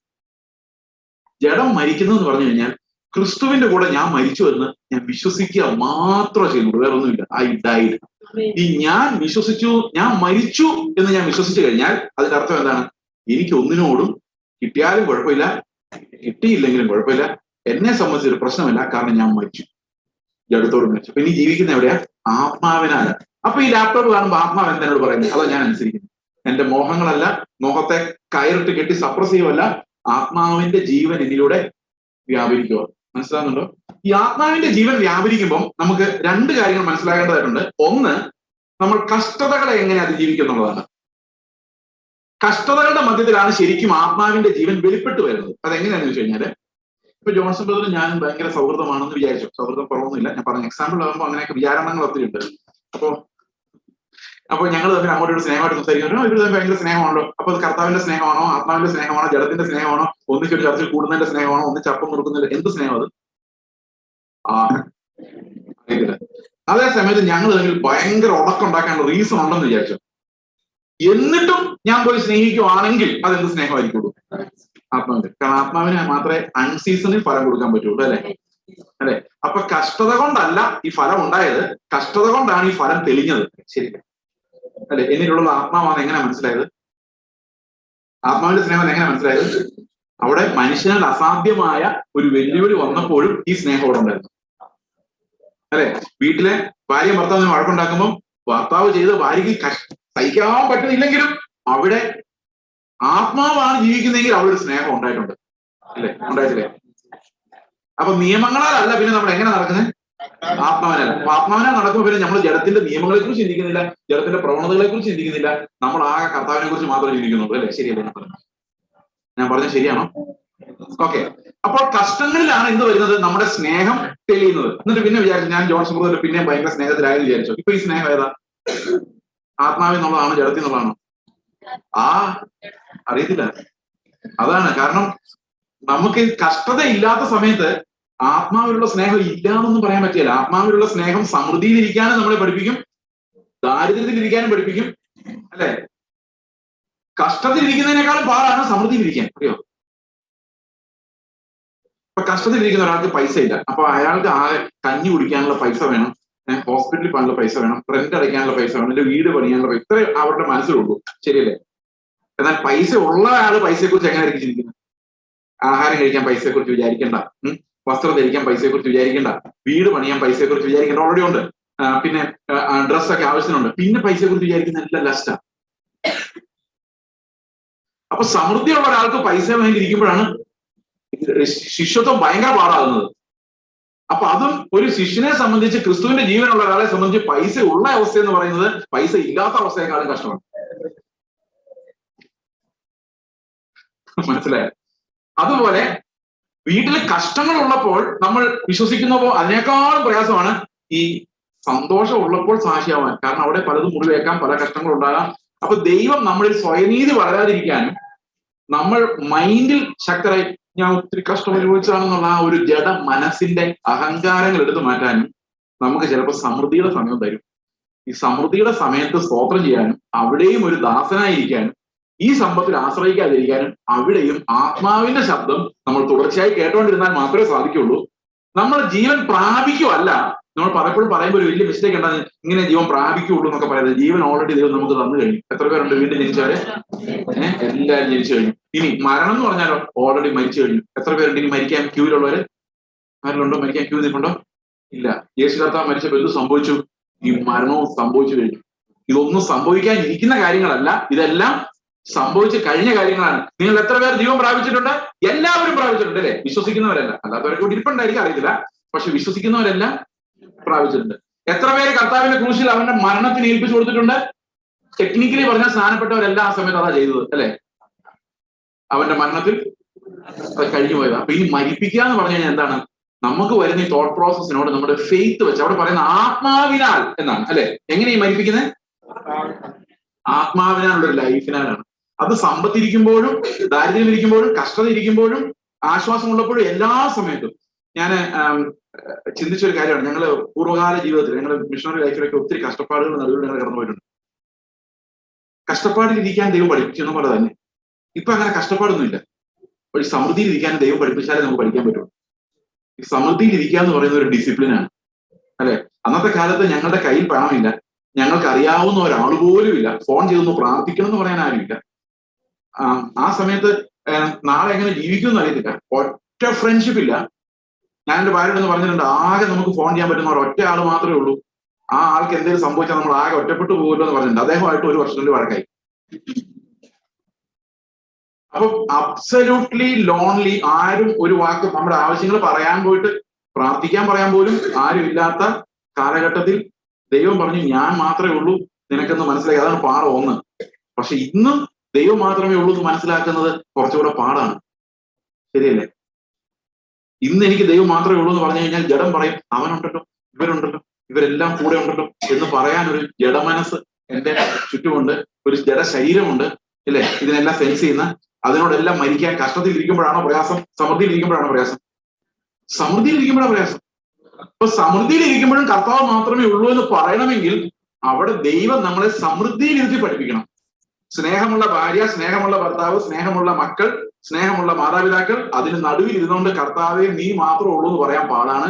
ജഡം മരിക്കുന്നു എന്ന് പറഞ്ഞു കഴിഞ്ഞാൽ ക്രിസ്തുവിന്റെ കൂടെ ഞാൻ മരിച്ചു എന്ന് ഞാൻ വിശ്വസിക്കുക മാത്രമേ ചെയ്യുന്നുള്ളൂ. വേറെ ഒന്നുമില്ല ഐ ഡൈഡ് ഈ ഞാൻ വിശ്വസിച്ചു ഞാൻ മരിച്ചു എന്ന് ഞാൻ വിശ്വസിച്ചു കഴിഞ്ഞാൽ അതിന്റെ അർത്ഥം എന്താണ്? എനിക്ക് ഒന്നിനോടും കിട്ടിയാലും കുഴപ്പമില്ല കിട്ടിയില്ലെങ്കിലും കുഴപ്പമില്ല. എന്നെ സംബന്ധിച്ചൊരു പ്രശ്നമില്ല കാരണം ഞാൻ മരിച്ചു. ജഡത്തോട് മരിച്ചു. അപ്പൊ ഇനി ജീവിക്കുന്ന എവിടെയാ? ആത്മാവിനാണ്. അപ്പൊ ഈ ലാപ്ടോപ്പ് കാണുമ്പോൾ ആത്മാവ് എന്തിനോട് പറയുന്നത്? അതാ ഞാൻ അനുസരിക്കുന്നു. എന്റെ മോഹങ്ങളല്ല മോഹത്തെ കയറിട്ട് കെട്ടി സപ്രസ് ചെയ്യുമല്ല ആത്മാവിന്റെ ജീവൻ എന്നിലൂടെ വ്യാപരിക്കുക. മനസ്സിലാകുന്നുണ്ടോ ഈ ആത്മാവിന്റെ ജീവൻ വ്യാപരിക്കുമ്പോൾ നമുക്ക് രണ്ട് കാര്യങ്ങൾ മനസ്സിലാക്കേണ്ടതായിട്ടുണ്ട്. ഒന്ന് നമ്മൾ കഷ്ടതകളെ എങ്ങനെ അതിജീവിക്കും എന്നുള്ളതാണ്. കഷ്ടതകളുടെ മധ്യത്തിലാണ് ശരിക്കും ആത്മാവിന്റെ ജീവൻ വെളിപ്പെട്ട് വരുന്നത്. അതെങ്ങനെയാണെന്ന് വെച്ച് കഴിഞ്ഞാൽ ഇപ്പൊ ജോൺസൺ ബ്രദറും ഞാനും ഭയങ്കര സൗഹൃദമാണെന്ന് വിചാരിച്ചു. സൗഹൃദം കുറവൊന്നുമില്ല. ഞാൻ പറഞ്ഞ എക്സാമ്പിൾ ആകുമ്പോൾ അങ്ങനെയൊക്കെ വിചാരണങ്ങൾ ഒത്തിരി ഉണ്ട് അപ്പോ അപ്പൊ ഞങ്ങൾ തമ്മിൽ അങ്ങോട്ട് ഒരു സ്നേഹമായിട്ട് സംസാരിക്കുന്നു. ഇവർ തമ്മിൽ ഭയങ്കര സ്നേഹമാണല്ലോ. അപ്പൊ അത് കർത്താവിന്റെ സ്നേഹമാണോ? ആത്മാവിന്റെ സ്നേഹമാണോ? ജലത്തിന്റെ സ്നേഹമാണോ? ഒന്നിച്ചൊരു ചർച്ചയിൽ കൂടുന്നതിന്റെ സ്നേഹമാണോ? ഒന്നിച്ച് അപ്പം കൊടുക്കുന്നതിന്റെ എന്ത് സ്നേഹം അത്? അതേ സമയത്ത് ഞങ്ങൾ തമ്മിൽ ഭയങ്കര ഉടക്കുണ്ടാക്കാനുള്ള റീസൺ ഉണ്ടെന്ന് വിചാരിച്ചു. എന്നിട്ടും ഞാൻ പോയി സ്നേഹിക്കുവാണെങ്കിൽ അതെന്ത് സ്നേഹമായിരിക്കുള്ളൂ ആത്മാവിന്റെ. കാരണം ആത്മാവിന് മാത്രമേ അൺസീസണിൽ ഫലം കൊടുക്കാൻ പറ്റുള്ളൂ അല്ലെ? അല്ലെ? അപ്പൊ കഷ്ടത കൊണ്ടല്ല ഈ ഫലം ഉണ്ടായത്. കഷ്ടത കൊണ്ടാണ് ഈ ഫലം തെളിഞ്ഞത്. ശരി. അല്ലെ? എന്നിലുള്ള ആത്മാവാണ് എങ്ങനെ മനസ്സിലായത്? ആത്മാവിന്റെ സ്നേഹം എങ്ങനെ മനസ്സിലായത്? അവിടെ മനുഷ്യനാൽ അസാധ്യമായ ഒരു വെല്ലുവിളി വന്നപ്പോഴും ഈ സ്നേഹം അവിടെ ഉണ്ടായിരുന്നു. അല്ലെ? വീട്ടിലെ ഭാര്യ ഭർത്താവിന് വഴക്കുണ്ടാക്കുമ്പോൾ ഭർത്താവ് ചെയ്ത് ഭാര്യയ്ക്ക് സഹിക്കാൻ പറ്റുന്നില്ലെങ്കിലും അവിടെ ആത്മാവാണ് ജീവിക്കുന്നതെങ്കിൽ അവിടെ ഒരു സ്നേഹം ഉണ്ടായിട്ടുണ്ട്. അല്ലെ? ഉണ്ടായിട്ടില്ലേ? അപ്പൊ നിയമങ്ങളാലല്ല പിന്നെ നമ്മൾ എങ്ങനെ നടക്കുന്നത് ആത്മാവിനല്ല. അപ്പൊ ആത്മാവിനെ നടക്കുമ്പോൾ പിന്നെ നമ്മൾ ജഡത്തിന്റെ നിയമങ്ങളെ കുറിച്ച് ചിന്തിക്കുന്നില്ല ജഡത്തിന്റെ പ്രവണതകളെ കുറിച്ച് ചിന്തിക്കുന്നില്ല. നമ്മൾ ആ കർത്താവിനെ കുറിച്ച് മാത്രമേ ചിന്തിക്കുന്നുള്ളൂ. അല്ലെ? ശരിയല്ലേ ഞാൻ പറഞ്ഞത്? ഞാൻ പറഞ്ഞത് ശരിയാണോ? ഓക്കെ. അപ്പോൾ കഷ്ടങ്ങളിലാണ് എന്ത് വരുന്നത് നമ്മുടെ സ്നേഹം തെളിയുന്നത്. എന്നിട്ട് പിന്നെ വിചാരിച്ചു ഞാൻ ജോൺസ് ബ്രദർ പിന്നെ ഭയങ്കര സ്നേഹത്തിലായെന്ന് വിചാരിച്ചു. ഇപ്പൊ ഈ സ്നേഹം ഏതാ? ആത്മാവിൽ നിന്നുള്ളതാണോ ജഡത്തിൽ നിന്നുള്ളതാണോ ആ അറിയത്തില്ല. അതാണ് കാരണം നമുക്ക് കഷ്ടത ഇല്ലാത്ത സമയത്ത് ആത്മാവിലുള്ള സ്നേഹം ഇല്ലാന്നൊന്നും പറയാൻ പറ്റില്ല. ആത്മാവിലുള്ള സ്നേഹം സമൃദ്ധിയിലിരിക്കാനും നമ്മളെ പഠിപ്പിക്കും. ദാരിദ്ര്യത്തിലിരിക്കാനും പഠിപ്പിക്കും. അല്ലെ? കഷ്ടത്തിലിരിക്കുന്നതിനേക്കാളും പാടാണ് സമൃദ്ധിയിലിരിക്കാൻ അറിയോ? ഇപ്പൊ കഷ്ടത്തിലിരിക്കുന്ന ഒരാൾക്ക് പൈസ ഇല്ല അപ്പൊ അയാൾക്ക് ആകെ കഞ്ഞി കുടിക്കാനുള്ള പൈസ വേണം. ഹോസ്പിറ്റലിൽ പോകാനുള്ള പൈസ വേണം റെന്റ് അടയ്ക്കാനുള്ള പൈസ വേണം എന്റെ വീട് പണിയാനുള്ള പൈസ ഇത്രേ അവരുടെ മനസ്സിലുള്ളൂ. ശരിയല്ലേ? എന്നാൽ പൈസ ഉള്ള പൈസയെ കുറിച്ച് എങ്ങനെയായിരിക്കും ചിന്തിക്കുന്നത്? ആഹാരം കഴിക്കാൻ പൈസയെ കുറിച്ച് വിചാരിക്കണ്ട വസ്ത്രം ധരിക്കാൻ പൈസയെ കുറിച്ച് വിചാരിക്കണ്ട. വീട് പണിയാൻ പൈസയെ കുറിച്ച് വിചാരിക്കേണ്ട. ഓൾറെഡി ഉണ്ട്. പിന്നെ ഡ്രസ്സൊക്കെ ആവശ്യത്തിനുണ്ട്. പിന്നെ പൈസയെ കുറിച്ച് വിചാരിക്കുന്ന എല്ലാം ലസ്റ്റാണ് അപ്പൊ സമൃദ്ധിയുള്ള ഒരാൾക്ക് പൈസ വേണ്ടി ഇരിക്കുമ്പോഴാണ് ശിഷ്യത്വം ഭയങ്കര പാടാകുന്നത്. അപ്പൊ അതും ഒരു ശിഷ്യനെ സംബന്ധിച്ച് ക്രിസ്തുവിന്റെ ജീവനുള്ള ഒരാളെ സംബന്ധിച്ച് പൈസ ഉള്ള അവസ്ഥ എന്ന് പറയുന്നത് പൈസ ഇല്ലാത്ത അവസ്ഥയെക്കാളും കഷ്ടമാണ്. മനസ്സിലായോ? അതുപോലെ വീട്ടിൽ കഷ്ടങ്ങൾ ഉള്ളപ്പോൾ നമ്മൾ വിശ്വസിക്കുന്നപ്പോ അതിനേക്കാളും പ്രയാസമാണ് ഈ സന്തോഷം ഉള്ളപ്പോൾ സാക്ഷിയാവാൻ. കാരണം അവിടെ പലതും മുറിവേക്കാം പല കഷ്ടങ്ങൾ ഉണ്ടാകാം. അപ്പൊ ദൈവം നമ്മളിൽ സ്വയനീതി വളരാതിരിക്കാനും നമ്മൾ മൈൻഡിൽ ശക്തരായി ഞാൻ ഒത്തിരി കഷ്ടം അനുഭവിച്ചതാണെന്നുള്ള ആ ഒരു ജഡ മനസ്സിന്റെ അഹങ്കാരങ്ങൾ എടുത്തു മാറ്റാനും നമുക്ക് ചിലപ്പോൾ സമൃദ്ധിയുടെ സമയം തരും. ഈ സമൃദ്ധിയുടെ സമയത്ത് സ്തോത്രം ചെയ്യാനും അവിടെയും ഒരു ദാസനായിരിക്കാനും ഈ സമ്പത്തിൽ ആശ്രയിക്കാതിരിക്കാനും അവിടെയും ആത്മാവിന്റെ ശബ്ദം നമ്മൾ തുടർച്ചയായി കേട്ടുകൊണ്ടിരുന്നാൽ മാത്രമേ സാധിക്കുള്ളൂ. നമ്മൾ ജീവൻ പ്രാപിക്കുമല്ല നമ്മൾ പലപ്പോഴും പറയുമ്പോൾ ഒരു വലിയ മിസ്റ്റേക്ക് ഉണ്ടാകും ഇങ്ങനെ ജീവൻ പ്രാപിക്കുള്ളൂ എന്നൊക്കെ പറയുന്നത്. ജീവൻ ഓൾറെഡി ദൈവം നമുക്ക് തന്നു കഴിഞ്ഞു. എത്ര പേരുണ്ട് വീണ്ടും ജനിച്ചവരെ? ഏഹ് എല്ലാവരും ജനിച്ചു കഴിഞ്ഞു. ഇനി മരണം എന്ന് പറഞ്ഞാലോ? ഓൾറെഡി മരിച്ചു കഴിഞ്ഞു. എത്ര പേരുണ്ട്? ഇനി മരിക്കാൻ ക്യൂവിലുള്ളവര് ആരിലുണ്ടോ മരിക്കാൻ ക്യൂ നിൽപ്പുണ്ടോ? ഇല്ല. യേശു കർത്താവ് മരിച്ചപ്പോൾ എന്ത് സംഭവിച്ചു? ഈ മരണവും സംഭവിച്ചു കഴിഞ്ഞു. ഇതൊന്നും സംഭവിക്കാൻ ഇരിക്കുന്ന കാര്യങ്ങളല്ല. ഇതെല്ലാം സംഭവിച്ച് കഴിഞ്ഞ കാര്യങ്ങളാണ്. നിങ്ങൾ എത്ര പേർ ജീവൻ പ്രാപിച്ചിട്ടുണ്ട്? എല്ലാവരും പ്രാപിച്ചിട്ടുണ്ട് അല്ലെ? വിശ്വസിക്കുന്നവരല്ല. അല്ലാത്തവരൊക്കെ കൂടി ഇരിപ്പുണ്ടായിരിക്കും അറിയത്തില്ല. പക്ഷെ വിശ്വസിക്കുന്നവരെല്ലാം പ്രാപിച്ചിട്ടുണ്ട്. എത്ര പേര് കർത്താവിന്റെ ക്രൂശിൽ അവന്റെ മരണത്തിന് ഏൽപ്പിച്ചു കൊടുത്തിട്ടുണ്ട്? ടെക്നിക്കലി പറഞ്ഞാൽ സ്നാനപ്പെട്ടവരെല്ലാം ആ സമയത്ത് അതാ ചെയ്തത് അല്ലെ? അവന്റെ മരണത്തിൽ അത് കഴിഞ്ഞു പോയത്. അപ്പൊ ഈ മരിപ്പിക്കുക എന്ന് പറഞ്ഞു കഴിഞ്ഞാൽ എന്താണ്? നമുക്ക് വരുന്ന ഈ തോട്ട് പ്രോസസ്സിനോട് നമ്മുടെ ഫെയ്ത്ത് വെച്ച് അവിടെ പറയുന്ന ആത്മാവിനാൽ എന്നാണ് അല്ലെ? എങ്ങനെ ഈ മരിപ്പിക്കുന്നത് ആത്മാവിനാലുള്ള ഒരു ലൈഫിനാലാണ് അത് സമ്പത്തിരിക്കുമ്പോഴും ദാരിദ്ര്യം ഇരിക്കുമ്പോഴും കഷ്ടത ഇരിക്കുമ്പോഴും ആശ്വാസമുള്ളപ്പോഴും എല്ലാ സമയത്തും. ഞാൻ ചിന്തിച്ച ഒരു കാര്യമാണ്. ഞങ്ങൾ പൂർവകാല ജീവിതത്തിൽ ഞങ്ങൾ മിഷണറി ലൈഫിലൊക്കെ ഒത്തിരി കഷ്ടപ്പാടുകൾ നടുവിൽ ഞങ്ങൾ കടന്നു പോയിട്ടുണ്ട് കഷ്ടപ്പാടിൽ ഇരിക്കാൻ ദൈവം പഠിപ്പിക്കുന്ന പോലെ തന്നെ. ഇപ്പൊ അങ്ങനെ കഷ്ടപ്പാടൊന്നുമില്ല. ഒരു സമൃദ്ധിയിൽ ഇരിക്കാൻ ദൈവം പഠിപ്പിച്ചാലേ നമുക്ക് പഠിക്കാൻ പറ്റുള്ളൂ ഈ സമൃദ്ധിയിൽ ഇരിക്കുക എന്ന് പറയുന്ന ഒരു ഡിസിപ്ലിനാണ് അല്ലെ? അന്നത്തെ കാലത്ത് ഞങ്ങളുടെ കയ്യിൽ പണമില്ല. ഞങ്ങൾക്ക് അറിയാവുന്ന ഒരാൾ പോലും ഇല്ല ഫോൺ ചെയ്തൊന്ന് പ്രാർത്ഥിക്കണം എന്ന് പറയാൻ ആരുമില്ല. ആ സമയത്ത് നാളെ എങ്ങനെ ജീവിക്കുമെന്ന് അറിയത്തില്ല. ഒറ്റ ഫ്രണ്ട്ഷിപ്പ് ഇല്ല. ഞാൻ എന്റെ ഭാര്യയോട് എന്ന് പറഞ്ഞിട്ടുണ്ട് ആകെ നമുക്ക് ഫോൺ ചെയ്യാൻ പറ്റുന്ന ഒരു ഒറ്റ ആൾ മാത്രമേ ഉള്ളൂ. ആ ആൾക്ക് എന്തെങ്കിലും സംഭവിച്ചാൽ നമ്മൾ ആകെ ഒറ്റപ്പെട്ടു പോകുമല്ലോ എന്ന് പറഞ്ഞിട്ടുണ്ട്. അദ്ദേഹമായിട്ട് ഒരു വർഷത്തിൽ വഴക്കായി. അപ്പൊ അബ്സല്യൂട്ട്ലി ലോൺലി ആരും ഒരു വാക്ക് നമ്മുടെ ആവശ്യങ്ങൾ പറയാൻ പോയിട്ട് പ്രാർത്ഥിക്കാൻ പറയാൻ പോലും ആരും ഇല്ലാത്ത കാലഘട്ടത്തിൽ ദൈവം പറഞ്ഞു ഞാൻ മാത്രമേ ഉള്ളൂ. നിനക്കെന്ന് മനസ്സിലാക്കി അതാണ് പാഠം ഒന്ന്. പക്ഷെ ഇന്നും ദൈവം മാത്രമേ ഉള്ളൂ എന്ന് മനസ്സിലാക്കുന്നത് കുറച്ചുകൂടെ പാടാണ്. ശരിയല്ലേ? ഇന്ന് എനിക്ക് ദൈവം മാത്രമേ ഉള്ളൂ എന്ന് പറഞ്ഞു കഴിഞ്ഞാൽ ജഡം പറയും അവനുണ്ടല്ലോ ഇവരുണ്ടല്ലോ ഇവരെല്ലാം കൂടെ ഉണ്ടല്ലോ എന്ന് പറയാൻ ഒരു ജഡമനസ് എന്റെ ചുറ്റുമുണ്ട് ഒരു ജഡ ശരീരമുണ്ട് ഇല്ലേ? ഇതിനെല്ലാം സെൻസ് ചെയ്യുന്ന അതിനോടെല്ലാം മരിക്കാൻ കഷ്ടത്തിൽ ഇരിക്കുമ്പോഴാണോ പ്രയാസം? സമൃദ്ധിയിൽ ഇരിക്കുമ്പോഴാണോ പ്രയാസം? സമൃദ്ധിയിൽ ഇരിക്കുമ്പോഴാണ് പ്രയാസം. അപ്പൊ സമൃദ്ധിയിൽ ഇരിക്കുമ്പോഴും കർത്താവ് മാത്രമേ ഉള്ളൂ എന്ന് പറയണമെങ്കിൽ അവിടെ ദൈവം നമ്മളെ സമൃദ്ധിയിൽ ഇരുത്തി പഠിപ്പിക്കണം. സ്നേഹമുള്ള ഭാര്യ സ്നേഹമുള്ള ഭർത്താവ് സ്നേഹമുള്ള മക്കൾ സ്നേഹമുള്ള മാതാപിതാക്കൾ അതിന് നടുവിൽ ഇരുന്നുകൊണ്ട് കർത്താവെ നീ മാത്രമേ ഉള്ളൂ എന്ന് പറയാൻ പാടാണ്.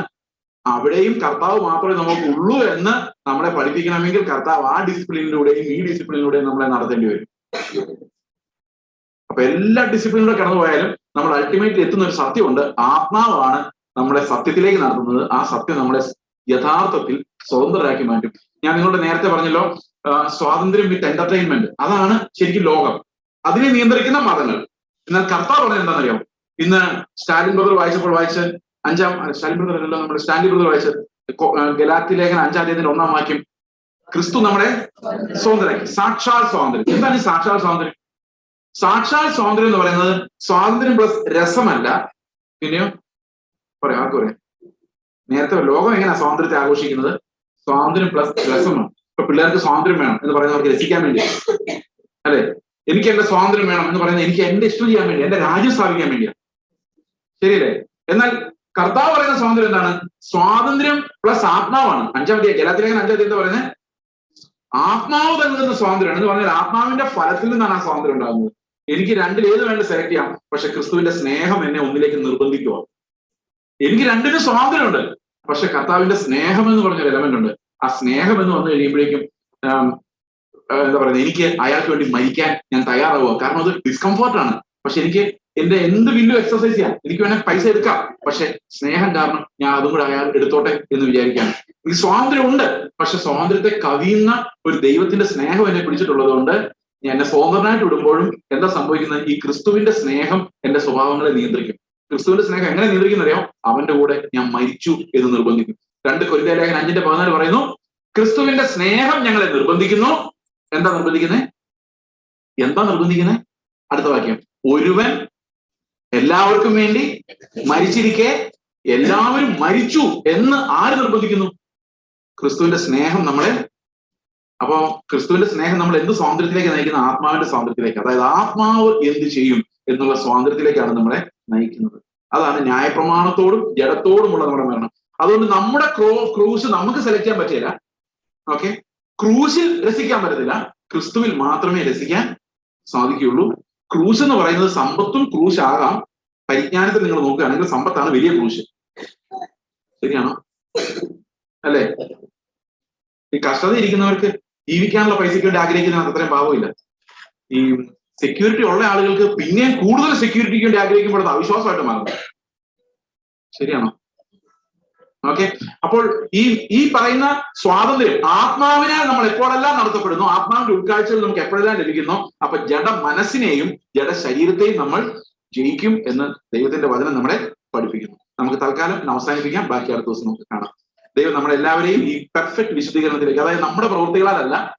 അവിടെയും കർത്താവ് മാത്രമേ നമുക്ക് ഉള്ളൂ എന്ന് നമ്മളെ പഠിപ്പിക്കണമെങ്കിൽ കർത്താവ് ആ ഡിസിപ്ലിനിലൂടെയും ഈ ഡിസിപ്ലിനിലൂടെയും നമ്മളെ നടത്തേണ്ടി വരും. അപ്പൊ എല്ലാ ഡിസിപ്ലിനിലൂടെ കടന്നു പോയാലും നമ്മൾ അൾട്ടിമേറ്റ്ലി എത്തുന്ന ഒരു സത്യമുണ്ട്. ആത്മാവാണ് നമ്മളെ സത്യത്തിലേക്ക് നടത്തുന്നത്. ആ സത്യം നമ്മളെ യഥാർത്ഥത്തിൽ സ്വതന്ത്രരാക്കി മാറ്റും. ഞാൻ നിങ്ങളോട് നേരത്തെ പറഞ്ഞല്ലോ സ്വാതന്ത്ര്യം വിത്ത് എന്റർടൈൻമെന്റ് അതാണ് ശരിക്കും ലോകം. അതിനെ നിയന്ത്രിക്കുന്ന മതങ്ങൾ. എന്നാൽ കർത്താവ് പറഞ്ഞത് എന്താണെന്നറിയാം ഇന്ന് സ്റ്റാലിൻ ബ്രദർ വായിച്ചപ്പോൾ വായിച്ച് അഞ്ചാം സ്റ്റാലിൻ ബ്രദർ അല്ലല്ലോ നമ്മുടെ സ്റ്റാലിൻ ബ്രദർ വായിച്ച് ഗലാത്തി ലേഖന അഞ്ചാം തീയതി ഒന്നാം വാക്യം. ക്രിസ്തു നമ്മുടെ സ്വാതന്ത്ര്യം. സാക്ഷാൽ സ്വാതന്ത്ര്യം. എന്താണ് സാക്ഷാൽ സ്വാതന്ത്ര്യം? സാക്ഷാൽ സ്വാതന്ത്ര്യം എന്ന് പറയുന്നത് സ്വാതന്ത്ര്യം പ്ലസ് രസമല്ല. പിന്നെയോ? പറയാം ആർക്ക് പറയാം? നേരത്തെ ലോകം എങ്ങനെയാ സ്വാതന്ത്ര്യത്തെ ആഘോഷിക്കുന്നത്? സ്വാതന്ത്ര്യം പ്ലസ് രസമാണ്. ഇപ്പൊ പിള്ളേർക്ക് സ്വാതന്ത്ര്യം വേണം എന്ന് പറയുന്നവർക്ക് രസിക്കാൻ വേണ്ടി. അല്ലെ? എനിക്ക് എന്റെ സ്വാതന്ത്ര്യം വേണം എന്ന് പറയുന്നത് എനിക്ക് എന്റെ ഇഷ്ടം ചെയ്യാൻ വേണ്ടി എന്റെ രാജ്യം സ്ഥാപിക്കാൻ വേണ്ടിയാണ് ശരിയല്ലേ? എന്നാൽ കർത്താവ് പറയുന്ന സ്വാതന്ത്ര്യം എന്താണ്? സ്വാതന്ത്ര്യം പ്ലസ് ആത്മാവാണ്. അഞ്ചാം തീയതി ജലത്തിലേക്ക് അഞ്ചാം തീയതി പറയുന്നത് ആത്മാവ് നൽകുന്ന സ്വാതന്ത്ര്യമാണ്. എന്ന് പറഞ്ഞാൽ ആത്മാവിന്റെ ഫലത്തിൽ നിന്നാണ് ആ സ്വാതന്ത്ര്യം ഉണ്ടാകുന്നത്. എനിക്ക് രണ്ടിൽ ഏത് വേണ്ട സെലക്ട് ചെയ്യാം. പക്ഷെ ക്രിസ്തുവിന്റെ സ്നേഹം എന്നെ ഒന്നിലേക്ക് നിർബന്ധിക്കുക എനിക്ക് രണ്ടിനും സ്വാതന്ത്ര്യമുണ്ട്. പക്ഷെ കർത്താവിന്റെ സ്നേഹം എന്ന് പറഞ്ഞൊരു എലമെന്റ് ഉണ്ട്. ആ സ്നേഹം എന്ന് വന്നു കഴിയുമ്പോഴേക്കും എന്താ പറയുന്നത് എനിക്ക് അയാൾക്ക് വേണ്ടി മരിക്കാൻ ഞാൻ തയ്യാറാവുക. കാരണം അത് ഡിസ്കംഫോർട്ടാണ് പക്ഷെ എനിക്ക് എന്റെ എന്ത് വില്ലും എക്സസൈസ് ചെയ്യാം എനിക്ക് വേണേൽ പൈസ എടുക്കാം. പക്ഷെ സ്നേഹം കാരണം ഞാൻ അതും കൂടെ അയാൾ എടുത്തോട്ടെ എന്ന് വിചാരിക്കാൻ ഈ സ്വാതന്ത്ര്യം ഉണ്ട്. പക്ഷെ സ്വാതന്ത്ര്യത്തെ കവിയുന്ന ഒരു ദൈവത്തിന്റെ സ്നേഹം എന്നെ പിടിച്ചിട്ടുള്ളത് കൊണ്ട് ഞാൻ എന്നെ സ്വതന്ത്രനായിട്ട് വിടുമ്പോഴും എന്താ സംഭവിക്കുന്നത്? ഈ ക്രിസ്തുവിന്റെ സ്നേഹം എന്റെ സ്വഭാവങ്ങളെ നിയന്ത്രിക്കും. ക്രിസ്തുവിന്റെ സ്നേഹം എങ്ങനെ നിയന്ത്രിക്കുന്ന അറിയാം അവന്റെ കൂടെ ഞാൻ മരിച്ചു എന്ന് നിർബന്ധിക്കും. രണ്ട് കൊരിന്ത ലേഖനം അഞ്ചിന്റെ പതിനാല് പറയുന്നു ക്രിസ്തുവിന്റെ സ്നേഹം ഞങ്ങളെ നിർബന്ധിക്കുന്നു. എന്താ നിർബന്ധിക്കുന്നത് എന്താ നിർബന്ധിക്കുന്നത് അടുത്ത വാക്യം ഒരുവൻ എല്ലാവർക്കും വേണ്ടി മരിച്ചിരിക്കെ എല്ലാവരും മരിച്ചു എന്ന് ആര് നിർബന്ധിക്കുന്നു? ക്രിസ്തുവിന്റെ സ്നേഹം നമ്മളെ അപ്പോ ക്രിസ്തുവിന്റെ സ്നേഹം നമ്മൾ എന്ത് സ്വാതന്ത്ര്യത്തിലേക്ക് നയിക്കുന്ന? ആത്മാവിന്റെ സ്വാതന്ത്ര്യത്തിലേക്ക്. അതായത് ആത്മാവ് എന്ത് ചെയ്യും എന്നുള്ള സ്വാതന്ത്ര്യത്തിലേക്കാണ് നമ്മളെ നയിക്കുന്നത്. അതാണ് ന്യായപ്രമാണത്തോടും ജഡത്തോടുമുള്ള നമ്മുടെ മരണം. അതുകൊണ്ട് നമ്മുടെ ക്രോ ക്രൂസ് നമുക്ക് സെലക്ട് ചെയ്യാൻ പറ്റില്ല. ഓക്കെ ക്രൂസിൽ രസിക്കാൻ പറ്റത്തില്ല. ക്രിസ്തുവിൽ മാത്രമേ രസിക്കാൻ സാധിക്കുകയുള്ളൂ. ക്രൂസ് എന്ന് പറയുന്നത് സമ്പത്തും ക്രൂശ് ആകാം പരിജ്ഞാനത്തിൽ നിങ്ങൾ നോക്കുകയാണെങ്കിൽ സമ്പത്താണ് വലിയ ക്രൂശ്. ശരിയാണോ? അല്ലേ? ഈ കഷ്ടത ഇരിക്കുന്നവർക്ക് ജീവിക്കാനുള്ള പൈസയ്ക്ക് വേണ്ടി ആഗ്രഹിക്കുന്നതിനകത്ത് അത്രയും ഭാവമില്ല ഈ സെക്യൂരിറ്റി ഉള്ള ആളുകൾക്ക് പിന്നെയും കൂടുതൽ സെക്യൂരിറ്റിക്ക് വേണ്ടി ആഗ്രഹിക്കുമ്പോൾ അവിശ്വാസമായിട്ട് മാറുന്നു ശരിയാണോ? ഓക്കെ അപ്പോൾ ഈ ഈ പറയുന്ന സ്വാതന്ത്ര്യം ആത്മാവിനെ നമ്മൾ എപ്പോഴെല്ലാം നടത്തപ്പെടുന്നു? ആത്മാവിന്റെ ഉൾക്കാഴ്ചകൾ നമുക്ക് എപ്പോഴെല്ലാം ലഭിക്കുന്നു? അപ്പൊ ജഡ മനസ്സിനെയും ജഡ ശരീരത്തെയും നമ്മൾ ജയിക്കും എന്ന് ദൈവത്തിന്റെ വചനം നമ്മളെ പഠിപ്പിക്കുന്നു. നമുക്ക് തൽക്കാലം അവസാനിപ്പിക്കാം. ബാക്കി അടുത്ത ദിവസം നമുക്ക് കാണാം. ദൈവം നമ്മളെല്ലാവരെയും ഈ പെർഫെക്റ്റ് വിശദീകരണത്തിലേക്ക് അതായത് നമ്മുടെ പ്രവൃത്തികളാലല്ല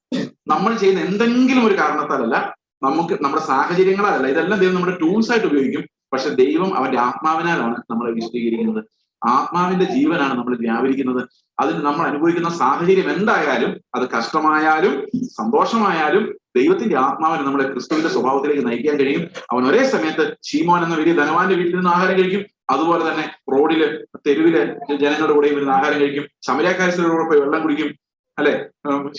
നമ്മൾ ചെയ്യുന്ന എന്തെങ്കിലും ഒരു കാരണത്താലല്ല നമുക്ക് നമ്മുടെ സാഹചര്യങ്ങളല്ല ഇതെല്ലാം ദൈവം നമ്മുടെ ടൂൾസ് ആയിട്ട് ഉപയോഗിക്കും. പക്ഷെ ദൈവം അവന്റെ ആത്മാവിനാലാണ് നമ്മളെ വിശദീകരിക്കുന്നത് ആത്മാവിന്റെ ജീവനാണ് നമ്മൾ വ്യാപരിക്കുന്നത് അതിന് നമ്മൾ അനുഭവിക്കുന്ന സാഹചര്യം എന്തായാലും അത് കഷ്ടമായാലും സന്തോഷമായാലും ദൈവത്തിന്റെ ആത്മാവിന് നമ്മളെ ക്രിസ്തുവിന്റെ സ്വഭാവത്തിലേക്ക് നയിക്കാൻ കഴിയും. അവൻ ഒരേ സമയത്ത് ചീമോൻ എന്ന വലിയ ധനവാന്റെ വീട്ടിൽ നിന്ന് ആഹാരം കഴിക്കും. അതുപോലെ തന്നെ റോഡിൽ തെരുവിൽ ജനങ്ങളുടെ കൂടെയും ഇരുന്ന് ആഹാരം കഴിക്കും. പോയി വെള്ളം കുടിക്കും. അല്ലെ?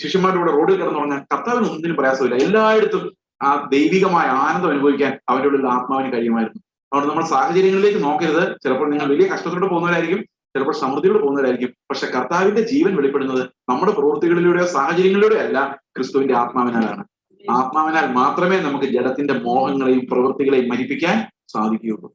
ശിഷ്യന്മാരുടെ കൂടെ റോഡിൽ കിടന്നുറങ്ങാൻ കർത്താവിന് ഒന്നിനും പ്രയാസമില്ല. എല്ലായിടത്തും ആ ദൈവികമായ ആനന്ദം അനുഭവിക്കാൻ അവന്റെ ഉള്ളിൽ ആത്മാവിന് കഴിയുമായിരുന്നു. അതുകൊണ്ട് നമ്മൾ സാഹചര്യങ്ങളിലേക്ക് നോക്കരുത്. ചിലപ്പോൾ നിങ്ങൾ വലിയ കഷ്ടത്തിലൂടെ പോകുന്നവരായിരിക്കും ചിലപ്പോൾ സമൃദ്ധിയിലൂടെ പോകുന്നവരായിരിക്കും. പക്ഷെ കർത്താവിന്റെ ജീവൻ വെളിപ്പെടുന്നത് നമ്മുടെ പ്രവൃത്തികളിലൂടെയോ സാഹചര്യങ്ങളിലൂടെയോ അല്ല ക്രിസ്തുവിന്റെ ആത്മാവിനാലാണ്. ആത്മാവിനാൽ മാത്രമേ നമുക്ക് ജഡത്തിന്റെ മോഹങ്ങളെയും പ്രവൃത്തികളെയും മരിപ്പിക്കാൻ സാധിക്കുകയുള്ളൂ.